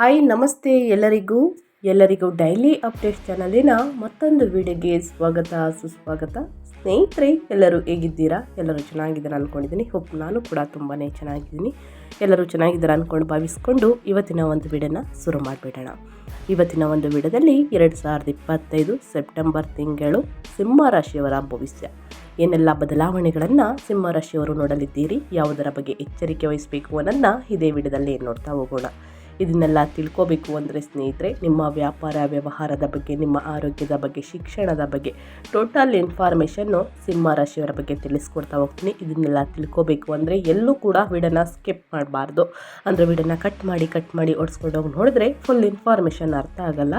Hi, ನಮಸ್ತೆ ಎಲ್ಲರಿಗೂ. ಎಲ್ಲರಿಗೂ ಡೈಲಿ ಅಪ್ಡೇಟ್ಸ್ ಚಾನಲಿನ ಮತ್ತೊಂದು ವಿಡಿಯೋಗೆ ಸ್ವಾಗತ, ಸುಸ್ವಾಗತ. ಸ್ನೇಹಿತರೆ, ಎಲ್ಲರೂ ಹೇಗಿದ್ದೀರಾ? ಎಲ್ಲರೂ ಚೆನ್ನಾಗಿದ್ದಾರೆ ಅಂದ್ಕೊಂಡಿದ್ದೀನಿ ಹೋಪ್ ನಾನು ಕೂಡ ತುಂಬಾ ಚೆನ್ನಾಗಿದ್ದೀನಿ. ಎಲ್ಲರೂ ಚೆನ್ನಾಗಿದ್ದಾರೆ ಅಂದ್ಕೊಂಡು ಭಾವಿಸ್ಕೊಂಡು ಇವತ್ತಿನ ಒಂದು ವಿಡಿಯೋನ ಶುರು ಮಾಡಿಬಿಡೋಣ. ಇವತ್ತಿನ ಒಂದು ವಿಡಿಯೋದಲ್ಲಿ ಎರಡು ಸಾವಿರದ ಇಪ್ಪತ್ತೈದು ಸೆಪ್ಟೆಂಬರ್ ತಿಂಗಳು ಸಿಂಹ ರಾಶಿಯವರ ಭವಿಷ್ಯ. ಏನೆಲ್ಲ ಬದಲಾವಣೆಗಳನ್ನು ಸಿಂಹರಾಶಿಯವರು ನೋಡಲಿದ್ದೀರಿ? ಯಾವುದರ ಬಗ್ಗೆ ಎಚ್ಚರಿಕೆ ವಹಿಸಬೇಕು ಅನ್ನೋದನ್ನ ಇದೇ ವಿಡಿಯೋದಲ್ಲಿ ನೋಡ್ತಾ ಹೋಗೋಣ. ಇದನ್ನೆಲ್ಲ ತಿಳ್ಕೋಬೇಕು ಅಂದರೆ ಸ್ನೇಹಿತರೆ, ನಿಮ್ಮ ವ್ಯಾಪಾರ ವ್ಯವಹಾರದ ಬಗ್ಗೆ, ನಿಮ್ಮ ಆರೋಗ್ಯದ ಬಗ್ಗೆ, ಶಿಕ್ಷಣದ ಬಗ್ಗೆ ಟೋಟಲ್ ಇನ್ಫಾರ್ಮೇಷನ್ನು ಸಿಂಹ ರಾಶಿಯವರ ಬಗ್ಗೆ ತಿಳಿಸ್ಕೊಡ್ತಾ ಹೋಗ್ತೀನಿ. ಇದನ್ನೆಲ್ಲ ತಿಳ್ಕೋಬೇಕು ಅಂದರೆ ಎಲ್ಲೂ ಕೂಡ ವಿಡನ ಸ್ಕಿಪ್ ಮಾಡಬಾರ್ದು. ಅಂದರೆ ವಿಡನ ಕಟ್ ಮಾಡಿ ಕಟ್ ಮಾಡಿ ಹೋಗಿ ನೋಡಿದ್ರೆ ಫುಲ್ ಇನ್ಫಾರ್ಮೇಷನ್ ಅರ್ಥ ಆಗಲ್ಲ.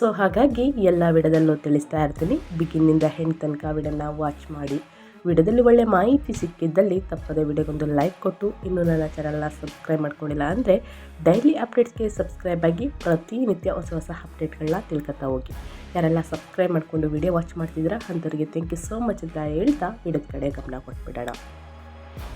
ಸೊ ಹಾಗಾಗಿ ಎಲ್ಲ ವಿಡದಲ್ಲೂ ತಿಳಿಸ್ತಾ ಇರ್ತೀನಿ. ಬಿಗಿನಿಂದ ಹೆಣ್ಣು ತನಕ ವಿಡನ್ನ ವಾಚ್ ಮಾಡಿ ವಿಡಿಯೋದಲ್ಲಿ ಒಳ್ಳೆ ಮಾಹಿತಿ ಸಿಕ್ಕಿದ್ದಲ್ಲಿ ತಪ್ಪದೆ ವಿಡಿಯೋಗೊಂದು ಲೈಕ್ ಕೊಟ್ಟು ಇನ್ನೂ ನನ್ನ ಚಾನಲ್ನ ಸಬ್ಸ್ಕ್ರೈಬ್ ಮಾಡ್ಕೊಂಡಿಲ್ಲ ಅಂದರೆ ಡೈಲಿ ಅಪ್ಡೇಟ್ಸ್ಗೆ ಸಬ್ಸ್ಕ್ರೈಬ್ ಆಗಿ ಪ್ರತಿನಿತ್ಯ ಹೊಸ ಹೊಸ ಅಪ್ಡೇಟ್ಗಳನ್ನ ತಿಳ್ಕೊತಾ ಹೋಗಿ. ಯಾರೆಲ್ಲ ಸಬ್ಸ್ಕ್ರೈಬ್ ಮಾಡಿಕೊಂಡು ವಿಡಿಯೋ ವಾಚ್ ಮಾಡ್ತಿದ್ದೀರಾ, ಅಂಥವ್ರಿಗೆ ಥ್ಯಾಂಕ್ ಯು ಸೋ ಮಚ್ ಅಂತ ಹೇಳ್ತಾ ವಿಡಿಯೋದ ಕಡೆ ಗಮನ ಕೊಟ್ಬಿಡೋಣ.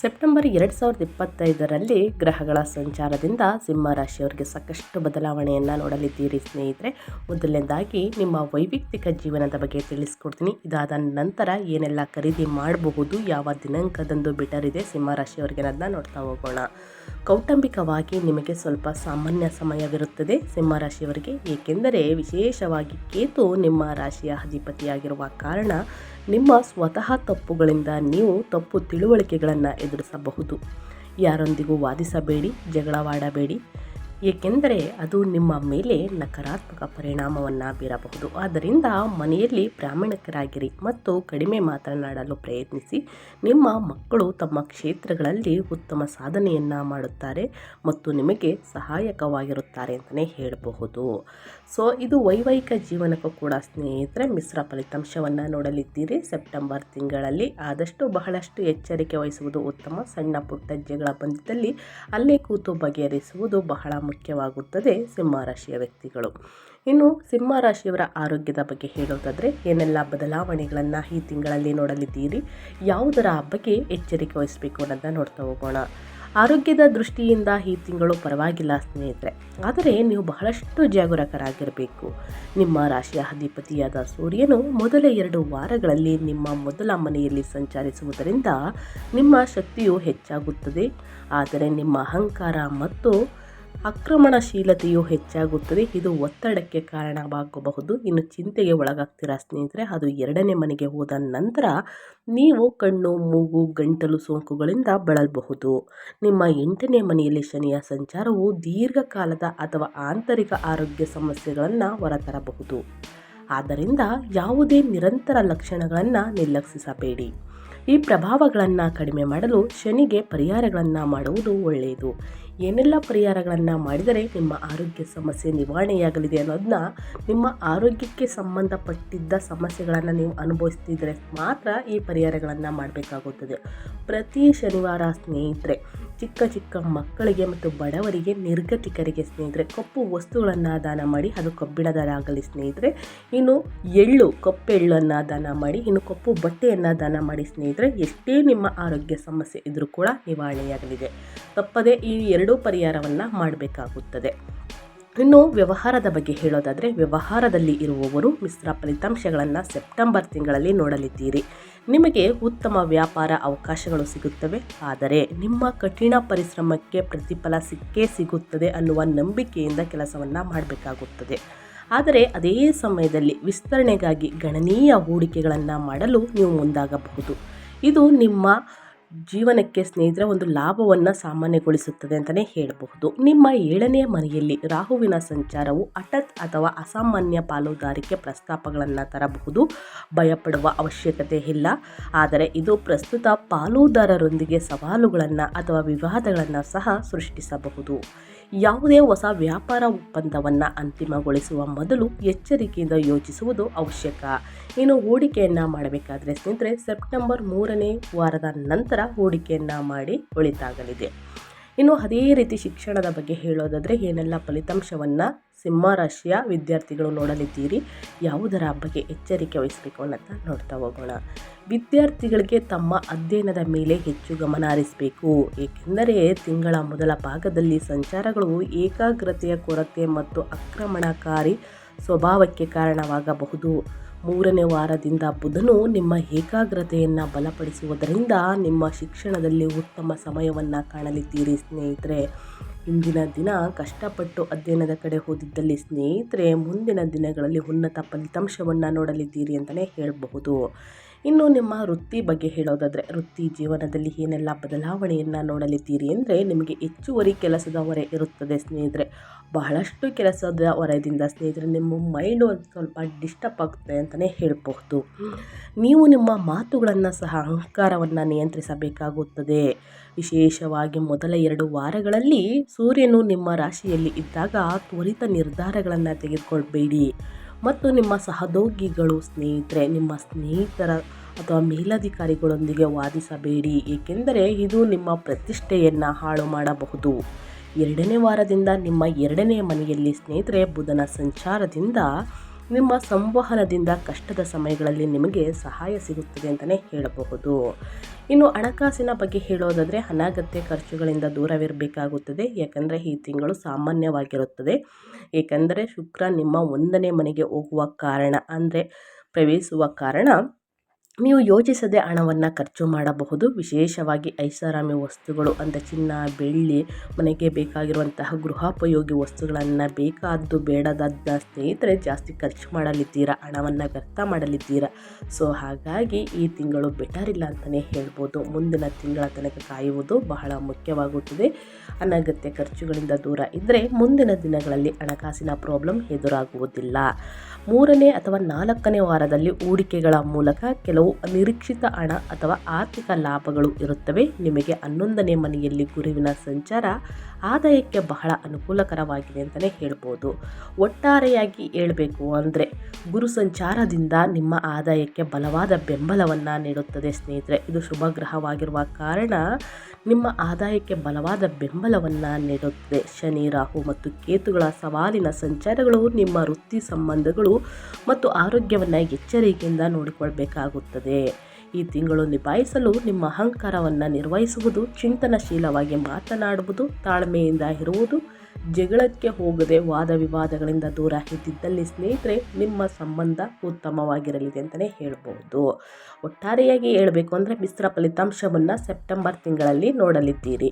ಸೆಪ್ಟೆಂಬರ್ ಎರಡು ಸಾವಿರದ ಇಪ್ಪತ್ತೈದರಲ್ಲಿ ಗ್ರಹಗಳ ಸಂಚಾರದಿಂದ ಸಿಂಹ ರಾಶಿಯವರಿಗೆ ಸಾಕಷ್ಟು ಬದಲಾವಣೆಯನ್ನು ನೋಡಲಿದ್ದೀರಿ ಸ್ನೇಹಿತರೆ. ಮೊದಲನೇದಾಗಿ ನಿಮ್ಮ ವೈಯಕ್ತಿಕ ಜೀವನದ ಬಗ್ಗೆ ತಿಳಿಸ್ಕೊಡ್ತೀನಿ. ಇದಾದ ನಂತರ ಏನೆಲ್ಲ ಖರೀದಿ ಮಾಡಬಹುದು, ಯಾವ ದಿನಾಂಕದಂದು ಬೆಟರ್ ಇದೆ, ಸಿಂಹ ರಾಶಿಯವರಿಗೆ ಅನ್ನೋದನ್ನ ನೋಡ್ತಾ ಹೋಗೋಣ. ಕೌಟುಂಬಿಕವಾಗಿ ನಿಮಗೆ ಸ್ವಲ್ಪ ಸಾಮಾನ್ಯ ಸಮಯವಿರುತ್ತದೆ ಸಿಂಹ ರಾಶಿಯವರಿಗೆ. ಏಕೆಂದರೆ ವಿಶೇಷವಾಗಿ ಕೇತು ನಿಮ್ಮ ರಾಶಿಯ ಅಧಿಪತಿಯಾಗಿರುವ ಕಾರಣ ನಿಮ್ಮ ಸ್ವತಃ ತಪ್ಪುಗಳಿಂದ ನೀವು ತಪ್ಪು ತಿಳುವಳಿಕೆಗಳನ್ನು ಎದುರಿಸಬಹುದು. ಯಾರೊಂದಿಗೂ ವಾದಿಸಬೇಡಿ, ಜಗಳವಾಡಬೇಡಿ. ಏಕೆಂದರೆ ಅದು ನಿಮ್ಮ ಮೇಲೆ ನಕಾರಾತ್ಮಕ ಪರಿಣಾಮವನ್ನು ಬೀರಬಹುದು ಆದ್ದರಿಂದ ಮನೆಯಲ್ಲಿ ಪ್ರಾಮಾಣಿಕರಾಗಿರಿ ಮತ್ತು ಕಡಿಮೆ ಮಾತನಾಡಲು ಪ್ರಯತ್ನಿಸಿ. ನಿಮ್ಮ ಮಕ್ಕಳು ತಮ್ಮ ಕ್ಷೇತ್ರಗಳಲ್ಲಿ ಉತ್ತಮ ಸಾಧನೆಯನ್ನು ಮಾಡುತ್ತಾರೆ ಮತ್ತು ನಿಮಗೆ ಸಹಾಯಕವಾಗಿರುತ್ತಾರೆ ಅಂತಲೇ ಹೇಳಬಹುದು. ಸೊ, ಇದು ವೈವಾಹಿಕ ಜೀವನಕ್ಕೂ ಕೂಡ ಸ್ನೇಹಿತರೆ, ಮಿಶ್ರ ಫಲಿತಾಂಶವನ್ನು ನೋಡಲಿದ್ದೀರಿ. ಸೆಪ್ಟೆಂಬರ್ ತಿಂಗಳಲ್ಲಿ ಆದಷ್ಟು ಬಹಳಷ್ಟು ಎಚ್ಚರಿಕೆ ವಹಿಸುವುದು ಉತ್ತಮ. ಸಣ್ಣ ಪುಟ್ಟ ಜಗಳ ಬಂದಿದ್ದಲ್ಲಿ ಅಲ್ಲೇ ಕೂತು ಬಗೆಹರಿಸುವುದು ಬಹಳ ಮುಖ್ಯವಾಗುತ್ತದೆ ಸಿಂಹ ರಾಶಿಯ ವ್ಯಕ್ತಿಗಳು. ಇನ್ನು ಸಿಂಹ ರಾಶಿಯವರ ಆರೋಗ್ಯದ ಬಗ್ಗೆ ಹೇಳೋದಾದರೆ ಏನೆಲ್ಲ ಬದಲಾವಣೆಗಳನ್ನು ಈ ತಿಂಗಳಲ್ಲಿ ನೋಡಲಿದ್ದೀರಿ? ಯಾವುದರ ಬಗ್ಗೆ ಎಚ್ಚರಿಕೆ ವಹಿಸಬೇಕು ಅನ್ನೋದನ್ನ ನೋಡ್ತಾ ಹೋಗೋಣ. ಆರೋಗ್ಯದ ದೃಷ್ಟಿಯಿಂದ ಈ ತಿಂಗಳು ಪರವಾಗಿಲ್ಲ ಸ್ನೇಹಿತರೆ. ಆದರೆ ನೀವು ಬಹಳಷ್ಟು ಜಾಗರೂಕರಾಗಿರಬೇಕು. ನಿಮ್ಮ ರಾಶಿಯ ಅಧಿಪತಿಯಾದ ಸೂರ್ಯನು ಮೊದಲ ಎರಡು ವಾರಗಳಲ್ಲಿ ನಿಮ್ಮ ಮೊದಲ ಮನೆಯಲ್ಲಿ ಸಂಚರಿಸುವುದರಿಂದ ನಿಮ್ಮ ಶಕ್ತಿಯು ಹೆಚ್ಚಾಗುತ್ತದೆ. ಆದರೆ ನಿಮ್ಮ ಅಹಂಕಾರ ಮತ್ತು ಆಕ್ರಮಣಶೀಲತೆಯು ಹೆಚ್ಚಾಗುತ್ತದೆ. ಇದು ಒತ್ತಡಕ್ಕೆ ಕಾರಣವಾಗಬಹುದು. ಇನ್ನು ಚಿಂತೆಗೆ ಒಳಗಾಗ್ತೀರಾ ಸ್ನೇಹಿತರೆ? ಅದು ಎರಡನೇ ಮನೆಗೆ ಹೋದ ನಂತರ ನೀವು ಕಣ್ಣು, ಮೂಗು, ಗಂಟಲು ಸೋಂಕುಗಳಿಂದ ಬಳಲಬಹುದು. ನಿಮ್ಮ ಎಂಟನೇ ಮನೆಯಲ್ಲಿ ಶನಿಯ ಸಂಚಾರವು ದೀರ್ಘಕಾಲದ ಅಥವಾ ಆಂತರಿಕ ಆರೋಗ್ಯ ಸಮಸ್ಯೆಗಳನ್ನು ಹೊರತರಬಹುದು. ಆದ್ದರಿಂದ ಯಾವುದೇ ನಿರಂತರ ಲಕ್ಷಣಗಳನ್ನು ನಿರ್ಲಕ್ಷಿಸಬೇಡಿ. ಈ ಪ್ರಭಾವಗಳನ್ನು ಕಡಿಮೆ ಮಾಡಲು ಶನಿಗೆ ಪರಿಹಾರಗಳನ್ನು ಮಾಡುವುದು ಒಳ್ಳೆಯದು. ಏನೆಲ್ಲ ಪರಿಹಾರಗಳನ್ನು ಮಾಡಿದರೆ ನಿಮ್ಮ ಆರೋಗ್ಯ ಸಮಸ್ಯೆ ನಿವಾರಣೆಯಾಗಲಿದೆ ಅನ್ನೋದನ್ನ ನಿಮ್ಮ ಆರೋಗ್ಯಕ್ಕೆ ಸಂಬಂಧಪಟ್ಟಿದ್ದ ಸಮಸ್ಯೆಗಳನ್ನು ನೀವು ಅನುಭವಿಸ್ತಿದ್ರೆ ಮಾತ್ರ ಈ ಪರಿಹಾರಗಳನ್ನು ಮಾಡಬೇಕಾಗುತ್ತದೆ. ಪ್ರತಿ ಶನಿವಾರ ಸ್ನೇಹಿತರೆ, ಚಿಕ್ಕ ಚಿಕ್ಕ ಮಕ್ಕಳಿಗೆ ಮತ್ತು ಬಡವರಿಗೆ, ನಿರ್ಗತಿಕರಿಗೆ ಸ್ನೇಹಿತರೆ, ಕಪ್ಪು ವಸ್ತುಗಳನ್ನು ದಾನ ಮಾಡಿ, ಅದು ಕಬ್ಬಿಣದರಾಗಲಿ ಸ್ನೇಹಿತರೆ, ಇನ್ನು ಎಳ್ಳು ಕಪ್ಪೆಳ್ಳನ್ನು ದಾನ ಮಾಡಿ, ಇನ್ನು ಕಪ್ಪು ಬಟ್ಟೆಯನ್ನು ದಾನ ಮಾಡಿ ಸ್ನೇಹಿತರೆ, ಎಷ್ಟೇ ನಿಮ್ಮ ಆರೋಗ್ಯ ಸಮಸ್ಯೆ ಇದ್ದರೂ ಕೂಡ ನಿವಾರಣೆಯಾಗಲಿದೆ. ತಪ್ಪದೇ ಈ ಎರಡೂ ಪರಿಹಾರವನ್ನು ಮಾಡಬೇಕಾಗುತ್ತದೆ. ಇನ್ನು ವ್ಯವಹಾರದ ಬಗ್ಗೆ ಹೇಳೋದಾದರೆ, ವ್ಯವಹಾರದಲ್ಲಿ ಇರುವವರು ಮಿಶ್ರ ಫಲಿತಾಂಶಗಳನ್ನು ಸೆಪ್ಟೆಂಬರ್ ತಿಂಗಳಲ್ಲಿ ನೋಡಲಿದ್ದೀರಿ. ನಿಮಗೆ ಉತ್ತಮ ವ್ಯಾಪಾರ ಅವಕಾಶಗಳು ಸಿಗುತ್ತವೆ, ಆದರೆ ನಿಮ್ಮ ಕಠಿಣ ಪರಿಶ್ರಮಕ್ಕೆ ಪ್ರತಿಫಲ ಸಿಕ್ಕೇ ಸಿಗುತ್ತದೆ ಅನ್ನುವ ನಂಬಿಕೆಯಿಂದ ಕೆಲಸವನ್ನು ಮಾಡಬೇಕಾಗುತ್ತದೆ. ಆದರೆ ಅದೇ ಸಮಯದಲ್ಲಿ ವಿಸ್ತರಣೆಗಾಗಿ ಗಣನೀಯ ಹೂಡಿಕೆಗಳನ್ನು ಮಾಡಲು ನೀವು ಮುಂದಾಗಬಹುದು. ಇದು ನಿಮ್ಮ ಜೀವನಕ್ಕೆ ಸ್ನೇಹಿತರ, ಒಂದು ಲಾಭವನ್ನು ಸಾಮಾನ್ಯಗೊಳಿಸುತ್ತದೆ ಅಂತಲೇ ಹೇಳಬಹುದು. ನಿಮ್ಮ ಏಳನೆಯ ಮನೆಯಲ್ಲಿ ರಾಹುವಿನ ಸಂಚಾರವು ಹಠಾತ್ ಅಥವಾ ಅಸಾಮಾನ್ಯ ಪಾಲುದಾರಿಕೆ ಪ್ರಸ್ತಾಪಗಳನ್ನು ತರಬಹುದು. ಭಯಪಡುವ ಅವಶ್ಯಕತೆ ಇಲ್ಲ. ಆದರೆ ಇದು ಪ್ರಸ್ತುತ ಪಾಲುದಾರರೊಂದಿಗೆ ಸವಾಲುಗಳನ್ನು ಅಥವಾ ವಿವಾದಗಳನ್ನು ಸಹ ಸೃಷ್ಟಿಸಬಹುದು. ಯಾವುದೇ ಹೊಸ ವ್ಯಾಪಾರ ಒಪ್ಪಂದವನ್ನು ಅಂತಿಮಗೊಳಿಸುವ ಮೊದಲು ಎಚ್ಚರಿಕೆಯಿಂದ ಯೋಚಿಸುವುದು ಅವಶ್ಯಕ. ಇನ್ನು ಹೂಡಿಕೆಯನ್ನು ಮಾಡಬೇಕಾದ್ರೆ ಸ್ನೇಹಿತರೆ, ಸೆಪ್ಟೆಂಬರ್ ಮೂರನೇ ವಾರದ ನಂತರ ಹೂಡಿಕೆಯನ್ನು ಮಾಡಿ ಒಳಿತಾಗಲಿದೆ ಇನ್ನು ಅದೇ ರೀತಿ ಶಿಕ್ಷಣದ ಬಗ್ಗೆ ಹೇಳೋದಾದರೆ ಏನೆಲ್ಲ ಫಲಿತಾಂಶವನ್ನು ಸಿಂಹ ರಾಶಿಯ ವಿದ್ಯಾರ್ಥಿಗಳು ನೋಡಲಿದ್ದೀರಿ. ಯಾವುದರ ಬಗ್ಗೆ ಎಚ್ಚರಿಕೆ ವಹಿಸಬೇಕು ಅನ್ನೋದನ್ನ ನೋಡ್ತಾ ಹೋಗೋಣ. ವಿದ್ಯಾರ್ಥಿಗಳಿಗೆ ತಮ್ಮ ಅಧ್ಯಯನದ ಮೇಲೆ ಹೆಚ್ಚು ಗಮನ ಹರಿಸಬೇಕು. ಏಕೆಂದರೆ ತಿಂಗಳ ಮೊದಲ ಭಾಗದಲ್ಲಿ ಸಂಚಾರಗಳು ಏಕಾಗ್ರತೆಯ ಕೊರತೆ ಮತ್ತು ಆಕ್ರಮಣಕಾರಿ ಸ್ವಭಾವಕ್ಕೆ ಕಾರಣವಾಗಬಹುದು. ಮೂರನೇ ವಾರದಿಂದ ಬುಧನು ನಿಮ್ಮ ಏಕಾಗ್ರತೆಯನ್ನು ಬಲಪಡಿಸುವುದರಿಂದ ನಿಮ್ಮ ಶಿಕ್ಷಣದಲ್ಲಿ ಉತ್ತಮ ಸಮಯವನ್ನು ಕಾಣಲಿದ್ದೀರಿ ಸ್ನೇಹಿತರೆ. ಇಂದಿನ ದಿನ ಕಷ್ಟಪಟ್ಟು ಅಧ್ಯಯನದ ಕಡೆ ಹೋದಿದ್ದಲ್ಲಿ ಸ್ನೇಹಿತರೆ ಮುಂದಿನ ದಿನಗಳಲ್ಲಿ ಉನ್ನತ ಫಲಿತಾಂಶವನ್ನು ನೋಡಲಿದ್ದೀರಿ ಅಂತಲೇ ಹೇಳಬಹುದು. ಇನ್ನು ನಿಮ್ಮ ವೃತ್ತಿ ಬಗ್ಗೆ ಹೇಳೋದಾದರೆ ವೃತ್ತಿ ಜೀವನದಲ್ಲಿ ಏನೆಲ್ಲ ಬದಲಾವಣೆಯನ್ನು ನೋಡಲಿದ್ದೀರಿ ಅಂದರೆ ನಿಮಗೆ ಹೆಚ್ಚುವರಿ ಕೆಲಸದ ಹೊರೆ ಇರುತ್ತದೆ ಸ್ನೇಹಿತರೆ. ಬಹಳಷ್ಟು ಕೆಲಸದ ಹೊರೆಯಿಂದ ಸ್ನೇಹಿತರೆ ನಿಮ್ಮ ಮೈಂಡು ಒಂದು ಸ್ವಲ್ಪ ಡಿಸ್ಟರ್ಬ್ ಆಗುತ್ತೆ ಅಂತಲೇ ಹೇಳಬಹುದು. ನೀವು ನಿಮ್ಮ ಮಾತುಗಳನ್ನು ಸಹ ಅಹಂಕಾರವನ್ನು ನಿಯಂತ್ರಿಸಬೇಕಾಗುತ್ತದೆ. ವಿಶೇಷವಾಗಿ ಮೊದಲ ಎರಡು ವಾರಗಳಲ್ಲಿ ಸೂರ್ಯನು ನಿಮ್ಮ ರಾಶಿಯಲ್ಲಿ ಇದ್ದಾಗ ತ್ವರಿತ ನಿರ್ಧಾರಗಳನ್ನು ತೆಗೆದುಕೊಳ್ಬೇಡಿ. ಮತ್ತು ನಿಮ್ಮ ಸಹೋದ್ಯೋಗಿಗಳು, ಸ್ನೇಹಿತರೆ, ನಿಮ್ಮ ಸ್ನೇಹಿತರ ಅಥವಾ ಮೇಲಧಿಕಾರಿಗಳೊಂದಿಗೆ ವಾದಿಸಬೇಡಿ. ಏಕೆಂದರೆ ಇದು ನಿಮ್ಮ ಪ್ರತಿಷ್ಠೆಯನ್ನು ಹಾಳು ಮಾಡಬಹುದು. ಎರಡನೇ ವಾರದಿಂದ ನಿಮ್ಮ ಎರಡನೇ ಮನೆಯಲ್ಲಿ ಸ್ನೇಹಿತರೆ, ಬುಧನ ಸಂಚಾರದಿಂದ ನಿಮ್ಮ ಸಂವಹನದಿಂದ ಕಷ್ಟದ ಸಮಯಗಳಲ್ಲಿ ನಿಮಗೆ ಸಹಾಯ ಸಿಗುತ್ತದೆ ಅಂತಲೇ ಹೇಳಬಹುದು. ಇನ್ನು ಹಣಕಾಸಿನ ಬಗ್ಗೆ ಹೇಳೋದಾದರೆ ಅನಗತ್ಯ ಖರ್ಚುಗಳಿಂದ ದೂರವಿರಬೇಕಾಗುತ್ತದೆ. ಯಾಕಂದರೆ ಈ ತಿಂಗಳು ಸಾಮಾನ್ಯವಾಗಿರುತ್ತದೆ. ಏಕೆಂದರೆ ಶುಕ್ರ ನಿಮ್ಮ ಒಂದನೇ ಮನೆಗೆ ಹೋಗುವ ಕಾರಣ, ಅಂದರೆ ಪ್ರವೇಶಿಸುವ ಕಾರಣ ನೀವು ಯೋಚಿಸದೆ ಹಣವನ್ನು ಖರ್ಚು ಮಾಡಬಹುದು. ವಿಶೇಷವಾಗಿ ಐಷಾರಾಮಿ ವಸ್ತುಗಳು ಅಂತ ಚಿನ್ನ, ಬೆಳ್ಳಿ, ಮನೆಗೆ ಬೇಕಾಗಿರುವಂತಹ ಗೃಹೋಪಯೋಗಿ ವಸ್ತುಗಳನ್ನು ಬೇಕಾದ್ದು ಬೇಡದನ್ನ ಸ್ನೇಹಿತರೆ ಜಾಸ್ತಿ ಖರ್ಚು ಮಾಡಲಿದ್ದೀರಾ? ಹಣವನ್ನು ವ್ಯರ್ಥ ಮಾಡಲಿದ್ದೀರಾ? ಸೊ, ಹಾಗಾಗಿ ಈ ತಿಂಗಳು ಬೆಟರ್ ಇಲ್ಲ ಅಂತಲೇ ಹೇಳ್ಬೋದು. ಮುಂದಿನ ತಿಂಗಳ ತನಕ ಕಾಯುವುದು ಬಹಳ ಮುಖ್ಯವಾಗುತ್ತದೆ. ಅನಗತ್ಯ ಖರ್ಚುಗಳಿಂದ ದೂರ ಇದ್ದರೆ ಮುಂದಿನ ದಿನಗಳಲ್ಲಿ ಹಣಕಾಸಿನ ಪ್ರಾಬ್ಲಮ್ ಎದುರಾಗುವುದಿಲ್ಲ. ಮೂರನೇ ಅಥವಾ ನಾಲ್ಕನೇ ವಾರದಲ್ಲಿ ಹೂಡಿಕೆಗಳ ಮೂಲಕ ಕೆಲವು ಅನಿರೀಕ್ಷಿತ ಹಣ ಅಥವಾ ಆರ್ಥಿಕ ಲಾಭಗಳು ಇರುತ್ತವೆ. ನಿಮಗೆ ಹನ್ನೊಂದನೇ ಮನೆಯಲ್ಲಿ ಗುರುವಿನ ಸಂಚಾರ ಆದಾಯಕ್ಕೆ ಬಹಳ ಅನುಕೂಲಕರವಾಗಿದೆ ಅಂತಲೇ ಹೇಳ್ಬೋದು. ಒಟ್ಟಾರೆಯಾಗಿ ಹೇಳಬೇಕು ಅಂದರೆ, ಗುರು ಸಂಚಾರದಿಂದ ನಿಮ್ಮ ಆದಾಯಕ್ಕೆ ಬಲವಾದ ಬೆಂಬಲವನ್ನು ನೀಡುತ್ತದೆ ಸ್ನೇಹಿತರೆ. ಇದು ಶುಭ ಗ್ರಹವಾಗಿರುವ ಕಾರಣ ನಿಮ್ಮ ಆದಾಯಕ್ಕೆ ಬಲವಾದ ಬೆಂಬಲವನ್ನು ನೀಡುತ್ತದೆ. ಶನಿ, ರಾಹು ಮತ್ತು ಕೇತುಗಳ ಸವಾಲಿನ ಸಂಚಾರಗಳು ನಿಮ್ಮ ವೃತ್ತಿ ಸಂಬಂಧಗಳು ಮತ್ತು ಆರೋಗ್ಯವನ್ನು ಎಚ್ಚರಿಕೆಯಿಂದ ನೋಡಿಕೊಳ್ಬೇಕಾಗುತ್ತದೆ. ಈ ತಿಂಗಳು ನಿಭಾಯಿಸಲು ನಿಮ್ಮ ಅಹಂಕಾರವನ್ನು ನಿರ್ವಹಿಸುವುದು ಚಿಂತನಶೀಲವಾಗಿ ಮಾತನಾಡುವುದು ತಾಳ್ಮೆಯಿಂದ ಇರುವುದು ಜಗಳಕ್ಕೆ ಹೋಗದೆ ವಾದ ವಿವಾದಗಳಿಂದ ದೂರ ಇದ್ದಿದ್ದಲ್ಲಿ ಸ್ನೇಹಿತರೆ, ನಿಮ್ಮ ಸಂಬಂಧ ಉತ್ತಮವಾಗಿರಲಿದೆ ಅಂತಲೇ ಹೇಳ್ಬೋದು. ಒಟ್ಟಾರೆಯಾಗಿ ಹೇಳಬೇಕು ಅಂದರೆ ಮಿಶ್ರ ಫಲಿತಾಂಶವನ್ನು ಸೆಪ್ಟೆಂಬರ್ ತಿಂಗಳಲ್ಲಿ ನೋಡಲಿದ್ದೀರಿ.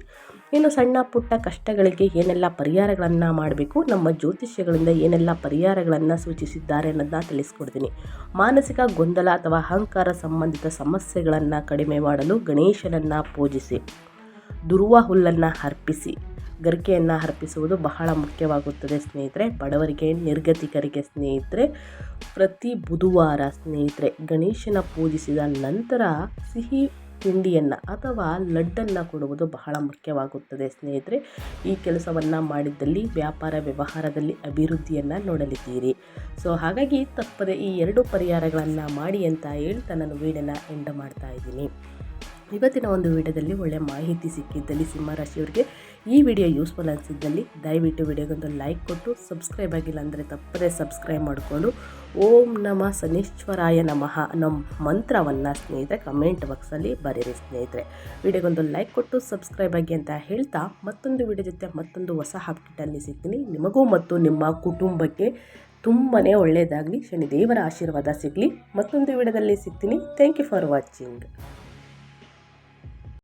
ಇನ್ನು ಸಣ್ಣ ಪುಟ್ಟ ಕಷ್ಟಗಳಿಗೆ ಏನೆಲ್ಲ ಪರಿಹಾರಗಳನ್ನು ಮಾಡಬೇಕು, ನಮ್ಮ ಜ್ಯೋತಿಷ್ಯಗಳಿಂದ ಏನೆಲ್ಲ ಪರಿಹಾರಗಳನ್ನು ಸೂಚಿಸಿದ್ದಾರೆ ಅನ್ನೋದನ್ನ ತಿಳಿಸ್ಕೊಡ್ತೀನಿ. ಮಾನಸಿಕ ಗೊಂದಲ ಅಥವಾ ಅಹಂಕಾರ ಸಂಬಂಧಿತ ಸಮಸ್ಯೆಗಳನ್ನು ಕಡಿಮೆ ಮಾಡಲು ಗಣೇಶನನ್ನು ಪೂಜಿಸಿ ದುರ್ವ ಹುಲ್ಲನ್ನು ಅರ್ಪಿಸಿ. ಗರಿಕೆಯನ್ನು ಅರ್ಪಿಸುವುದು ಬಹಳ ಮುಖ್ಯವಾಗುತ್ತದೆ ಸ್ನೇಹಿತರೆ. ಬಡವರಿಗೆ, ನಿರ್ಗತಿಕರಿಗೆ ಸ್ನೇಹಿತರೆ, ಪ್ರತಿ ಬುಧವಾರ ಸ್ನೇಹಿತರೆ, ಗಣೇಶನ ಪೂಜಿಸಿದ ನಂತರ ಸಿಹಿ ತಿಂಡಿಯನ್ನು ಅಥವಾ ಲಡ್ಡನ್ನು ಕೊಡುವುದು ಬಹಳ ಮುಖ್ಯವಾಗುತ್ತದೆ ಸ್ನೇಹಿತರೆ. ಈ ಕೆಲಸವನ್ನು ಮಾಡಿದ್ದಲ್ಲಿ ವ್ಯಾಪಾರ ವ್ಯವಹಾರದಲ್ಲಿ ಅಭಿವೃದ್ಧಿಯನ್ನು ನೋಡಲಿದ್ದೀರಿ. ಸೊ, ಹಾಗಾಗಿ ತಪ್ಪದೆ ಈ ಎರಡು ಪರಿಹಾರಗಳನ್ನು ಮಾಡಿ ಅಂತ ಹೇಳ್ತಾ ನಾನು ವೀಡಿಯೋನ ಎಂಡ್ ಮಾಡ್ತಾ ಇದ್ದೀನಿ. ಇವತ್ತಿನ ಒಂದು ವಿಡಿಯೋದಲ್ಲಿ ಒಳ್ಳೆಯ ಮಾಹಿತಿ ಸಿಕ್ಕಿದ್ದಲ್ಲಿ ಸಿಂಹರಾಶಿಯವರಿಗೆ ಈ ವಿಡಿಯೋ ಯೂಸ್ಫುಲ್ ಅನಿಸಿದ್ದಲ್ಲಿ ದಯವಿಟ್ಟು ವಿಡಿಯೋಗೊಂದು ಲೈಕ್ ಕೊಟ್ಟು ಸಬ್ಸ್ಕ್ರೈಬ್ ಆಗಿಲ್ಲ ಅಂದರೆ ತಪ್ಪದೇ ಸಬ್ಸ್ಕ್ರೈಬ್ ಮಾಡಿಕೊಂಡು, ಓಂ ನಮ ಶನೀಶ್ವರಾಯ ನಮಃ ಅನ್ನೋ ಮಂತ್ರವನ್ನು ಸ್ನೇಹಿತರೆ ಕಮೆಂಟ್ ಬಾಕ್ಸಲ್ಲಿ ಬರೀರಿ ಸ್ನೇಹಿತರೆ. ವಿಡಿಯೋಗೊಂದು ಲೈಕ್ ಕೊಟ್ಟು ಸಬ್ಸ್ಕ್ರೈಬ್ ಆಗಿ ಅಂತ ಹೇಳ್ತಾ ಮತ್ತೊಂದು ವಿಡಿಯೋ ಜೊತೆ ಮತ್ತೊಂದು ಹೊಸ ಹಾಪ್ಕಿಟಲ್ಲಿ ಸಿಗ್ತೀನಿ. ನಿಮಗೂ ಮತ್ತು ನಿಮ್ಮ ಕುಟುಂಬಕ್ಕೆ ತುಂಬಾ ಒಳ್ಳೆಯದಾಗಲಿ ಶನಿದೇವರ ಆಶೀರ್ವಾದ ಸಿಗಲಿ. ಮತ್ತೊಂದು ವಿಡಿಯೋದಲ್ಲಿ ಸಿಗ್ತೀನಿ. Thank you for watching